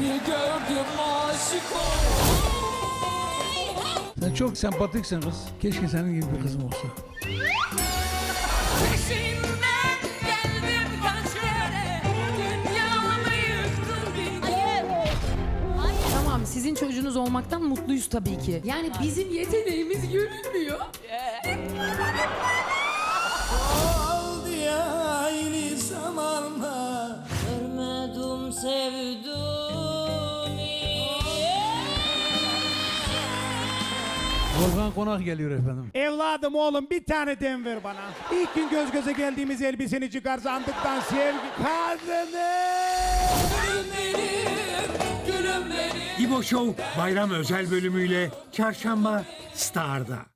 bir gördüm aşık oldum. Sen çok sempatiksin kız. Keşke senin gibi bir kızım olsa. Tamam sizin çocuğunuz olmaktan mutluyuz tabii ki. Yani bizim yeteneğimiz görünmüyor. Volkan Konak geliyor efendim. Evladım oğlum bir tane dem ver bana. İlk gün göz göze geldiğimiz elbiseni çıkar sandıktan sevgi kadını. İbo Show bayram özel bölümüyle Çarşamba Star'da.